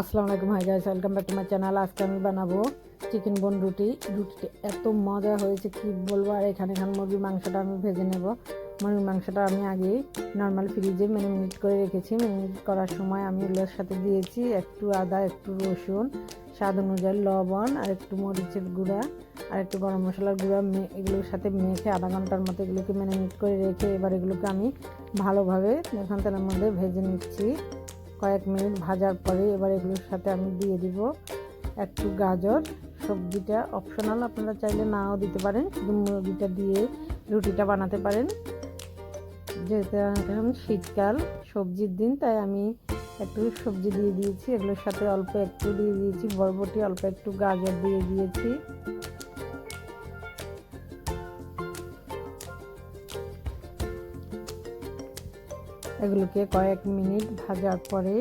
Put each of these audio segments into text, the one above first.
আসসালামু আলাইকুম hi guys welcome back to my channel আজকে আমি বানাবো চিকেন বোন রুটি। রুটিটা এত মজা হয়েছে, কি বলব? আর এখানে এখানে মুরগির মাংসটা আমি ভেজে নেব। মুরগির মাংসটা আমি আগে নর্মাল ফ্রিজে ম্যারিনেট করে রেখেছি। ম্যারিনেট করার সময় আমি এগুলোর সাথে দিয়েছি একটু আদা, একটু রসুন, স্বাদ অনুযায়ী লবণ আর একটু মরিচের গুঁড়া আর একটু গরম মশলার গুঁড়া এগুলোর সাথে মেখে আধা ঘণ্টার মতো এগুলোকে ম্যারিনেট করে রেখে এবার এগুলোকে আমি ভালোভাবে এখান তেলের মধ্যে ভেজে নিচ্ছি। কয়েক মিনিট ভাজার পরে এবার এগুলোর সাথে আমি দিয়ে দিব একটু গাজর। সবজিটা অপশনাল আপনারা চাইলে নাও দিতে পারেন, শুধু মুরগিটা দিয়ে রুটিটা বানাতে পারেন। যেহেতু এখন শীতকাল, সবজির দিন, তাই আমি একটু সবজি দিয়ে দিয়েছি। এগুলোর সাথে অল্প একটু দিয়ে দিয়েছি, বরবটি, অল্প একটু গাজর দিয়ে দিয়েছি। এগুলোকে কয়েক মিনিট ভাজার পরে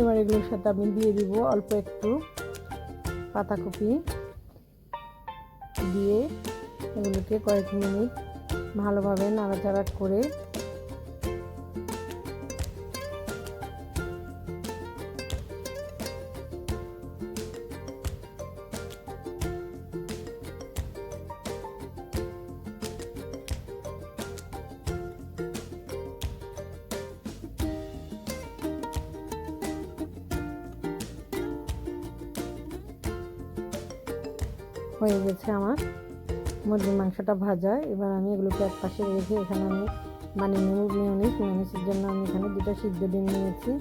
এবার এগুলোর সাথে আমি দিয়ে দিব অল্প একটু পাতাকপি। দিয়ে এগুলোকে কয়েক মিনিট ভালোভাবে নাড়াচাড়া করে হয়ে গেছে আমার। মুরগির মাংসটা ভাজা। এবার আমি এগুলোকে এক পাশে রেখে এখানে আমি বানিয়ে নেব মেয়নিস মেয়নিসের জন্য আমি এখানে দুটো সিদ্ধ ডিম নিয়েছি।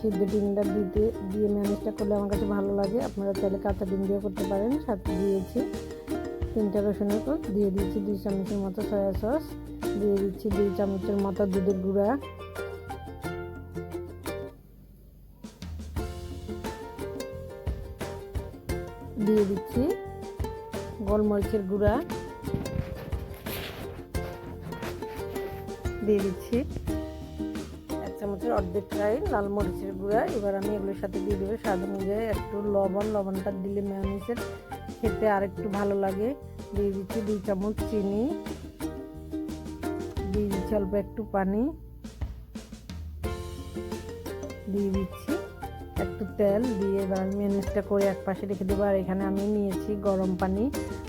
সিদ্ধ ডিমটা দিতে, দিয়ে মেয়নিসটা করলে আমার কাছে ভালো লাগে। আপনারা চাইলে কাঁচা ডিম দিয়ে করতে পারেন। সাথে দিয়েছি তিনটা রসুনের কোচ দিয়ে দিয়েছি দুই চামচের মতো সয়া সস দিয়ে দিচ্ছি দুই চামচের মতো দুধের গুঁড়া। দিয়ে দিচ্ছি গোলমরিচের গুঁড়া দিয়ে দিচ্ছি। এক চামচের অর্ধেক প্রায় লাল মরিচের গুঁড়া। এবার আমি এগুলোর সাথে দিয়ে দেবো স্বাদ অনুযায়ী একটু লবণ। লবণটা দিলে মেয়নিসের খেতে আর একটু ভালো লাগে। দিয়ে দিচ্ছি দুই চামচ চিনি। দিয়ে দিচ্ছি অল্প একটু পানি। দিয়ে দিচ্ছি একটু তেল দিয়ে এবার আমি করে এক পাশে রেখে দেবো। আর এখানে আমি নিয়েছি গরম পানি,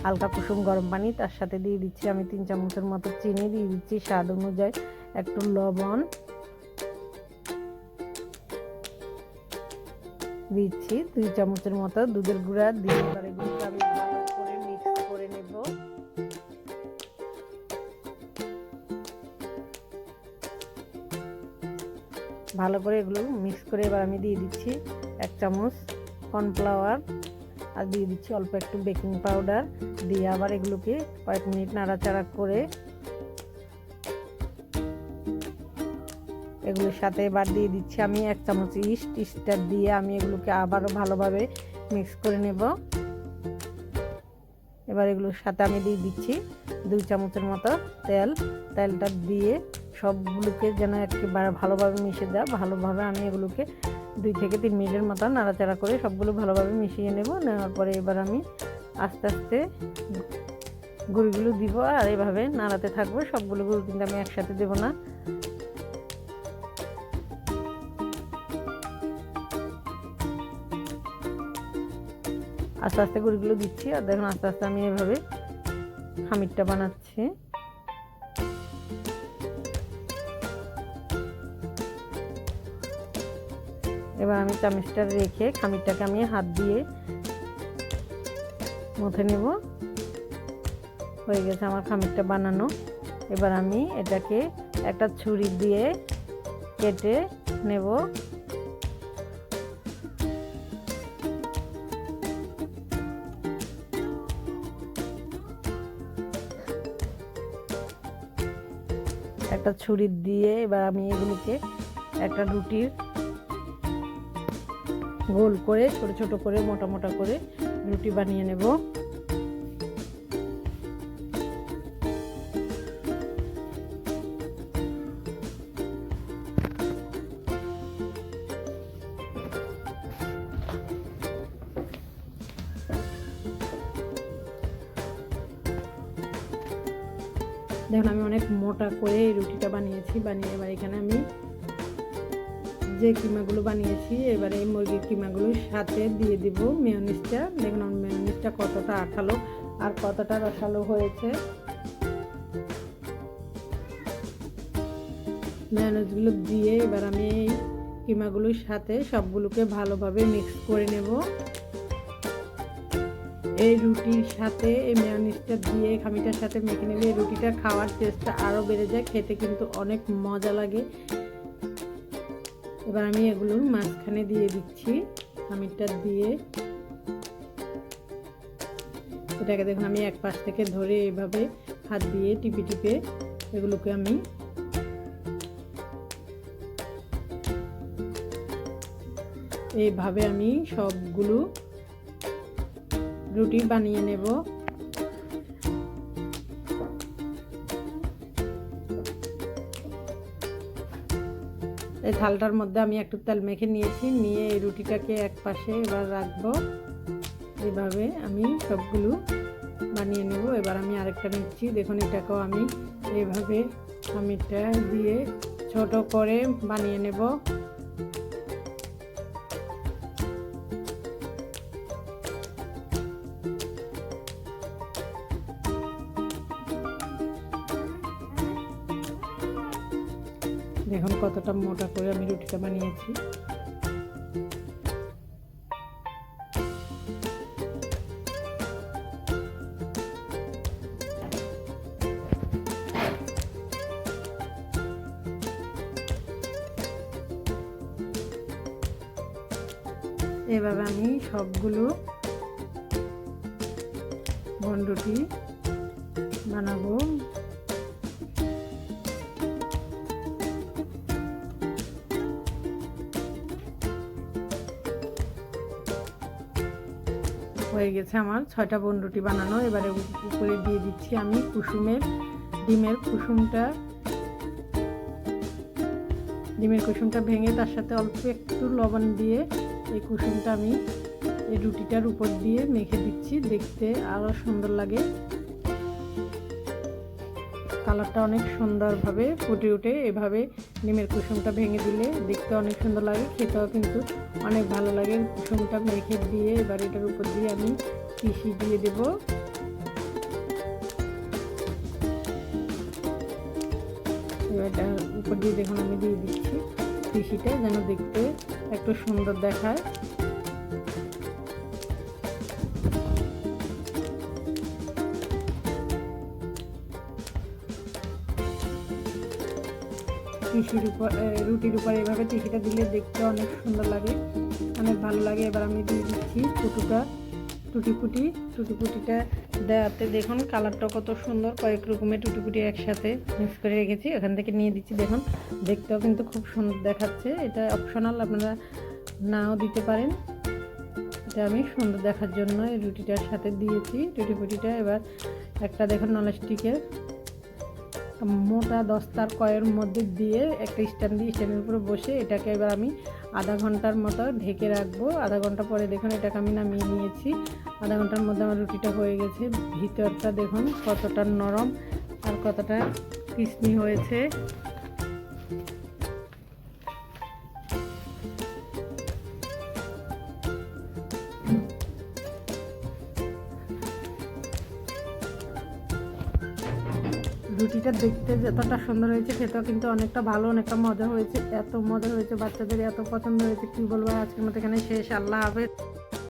হালকা কুসুম গরম পানি। তার সাথে দিয়ে দিচ্ছি আমি তিন চামচের মতো চিনি। দিয়ে দিচ্ছি স্বাদ অনুযায়ী একটু লবণ। দিচ্ছি দুই চামচের মতো দুধের গুঁড়া। দিয়ে এবার আমি ভালো করে এগুলো মিক্স করে এবার আমি দিয়ে দিচ্ছি এক চামচ কর্নফ্লাওয়ার আর দিয়ে দিচ্ছি অল্প একটু বেকিং পাউডার দিয়ে আবার এগুলোকে কয়েক মিনিট নাড়াচাড়া করে এগুলোর সাথে এবার দিয়ে দিচ্ছি আমি এক চামচ ইস্ট ইস্টার দিয়ে আমি এগুলোকে আবারও ভালোভাবে মিক্স করে নেব। এবার এগুলোর সাথে আমি দিয়ে দিচ্ছি দুই চামচের মতো তেল, তেলটা দিয়ে সবগুলোকে যেন একেবারে ভালোভাবে মিশে দেওয়া, ভালোভাবে আমি এগুলোকে দুই থেকে তিন মিনিটের মতো নাড়াচাড়া করে সবগুলো ভালোভাবে মিশিয়ে নেব। নেওয়ার পরে এবার আমি আস্তে আস্তে গুঁড়িগুলো দিব আর এভাবে নাড়াতে থাকব। সবগুলো গুঁড়ো কিন্তু আমি একসাথে দেবো না। আস্তে আস্তে গুঁড়িগুলো দিচ্ছি আর দেখুন আস্তে আস্তে আমি এভাবে খামিরটা বানাচ্ছি। এবার আমি চামচটা রেখে খামিরটাকে আমি হাত দিয়ে মথে নেব। হয়ে গেছে আমার খামিরটা বানানো। এবার আমি এটাকে একটা ছুরি দিয়ে কেটে নেব। একটা ছুরি দিয়ে এবার আমি এগুলোকে একটা রুটির গোল করে, ছোট ছোট করে, মোটা মোটা করে রুটি বানিয়ে নেব। দেখুন, আমি অনেক মোটা করে রুটিটা বানিয়েছি। বানিয়ে এবার এখানে আমি যে কিমাগুলো বানিয়েছি, এবারে এই মুরগির কিমাগুলোর সাথে দিয়ে দিব মেয়নিসটা দেখুন মেয়নিসটা কতটা আঠালো আর কতটা রসালো হয়েছে। মেয়নিসগুলো দিয়ে এবার আমি এই কিমাগুলোর সাথে সবগুলোকে ভালোভাবে মিক্স করে নেব। এই রুটির সাথে এই মেয়নিসটা দিয়ে খামিটার সাথে মেখে নিলে রুটিটা খাওয়ার টেস্টটা আরও বেড়ে যায়, খেতে কিন্তু অনেক মজা লাগে। এবার আমি এগুলো মাঝখানে দিয়ে দিচ্ছি খামিরটা দিয়ে। এটাকে দেখুন, আমি এক পাশ থেকে ধরে এভাবে হাত দিয়ে টিপে টিপে এগুলোকে আমি এইভাবে আমি সবগুলো রুটি বানিয়ে নেব। এই থালটার মধ্যে আমি একটু তেল মেখে নিয়েছি। নিয়ে এই রুটিটাকে এক পাশে এবার রাখব। এভাবে আমি সবগুলো বানিয়ে নেব। এবার আমি আরেকটা নিচ্ছি। দেখুন, এটাকেও আমি এভাবে আমিটা দিয়ে ছোট করে বানিয়ে নেব। কতটা মোটা করে আমি রুটিটা বানিয়েছি। এভাবে আমি সবগুলো বন্ডুটি বানাবো। হয়ে গেছে আমার। ছয়টা বন্ডুটি বানানো। এবারে উপরে দিয়ে দিচ্ছি আমি কুসুমের ডিমের কুসুমটা। ডিমের কুসুমটা ভেঙে তার সাথে অল্প একটু লবণ দিয়ে এই কুসুমটা আমি এই রুটিটার উপর দিয়ে মেখে দিচ্ছি। দেখতে আরও সুন্দর লাগে। কালারটা অনেক সুন্দরভাবে ফুটে উঠে। এভাবে ডিমের কুসুমটা ভেঙে দিলে দেখতে অনেক সুন্দর লাগে, খেতেও কিন্তু অনেক ভালো লাগে। কুসুমটা মেখে দিয়ে এবার এটার উপর দিয়ে আমি পিসি দিয়ে দেব। এবার উপর দিয়ে দেখুন আমি দিয়ে দিচ্ছি পিসিটা যেন দেখতে একটু সুন্দর দেখায়। তিসির উপর রুটির উপর এভাবে তিসিটা দিলে দেখতে অনেক সুন্দর লাগে। অনেক ভালো লাগে। এবার আমি দিয়ে দিচ্ছি টুটুটা, টুটিপুটি। টুটিপুটিটা দেওয়াতে দেখুন কালারটা কত সুন্দর। কয়েক রকমের টুটিপুটি একসাথে মিক্স করে রেখেছি। এখান থেকে নিয়ে দিচ্ছি, দেখুন। দেখতেও কিন্তু খুব সুন্দর দেখাচ্ছে। এটা অপশনাল আপনারা নাও দিতে পারেন। এটা আমি সুন্দর দেখার জন্য এই রুটিটার সাথে দিয়েছি। টুটিপুটিটা এবার একটা দেখুন ননস্টিকের মোটা দস্তার কয়ের মধ্যে দিয়ে একটা স্ট্যান্ড দিয়ে স্ট্যান্ডের উপরে বসে এটাকে এবার আমি আধা ঘণ্টার মতো ঢেকে রাখব। আধা ঘণ্টা পরে দেখুন, এটাকে আমি নামিয়ে নিয়েছি। আধা ঘণ্টার মধ্যে আমার রুটিটা হয়ে গেছে। ভিতরটা দেখুন কতটা নরম আর কতটা কৃষ্ণি হয়েছে। রুটিটা দেখতে যতটা সুন্দর হয়েছে খেতেও কিন্তু অনেকটা ভালো, অনেকটা মজা হয়েছে। এত মজা হয়েছে বাচ্চাদের, এত পছন্দ হয়েছে, কী বলব? আজকের মতো এখানে শেষ। আল্লাহ হাফেজ।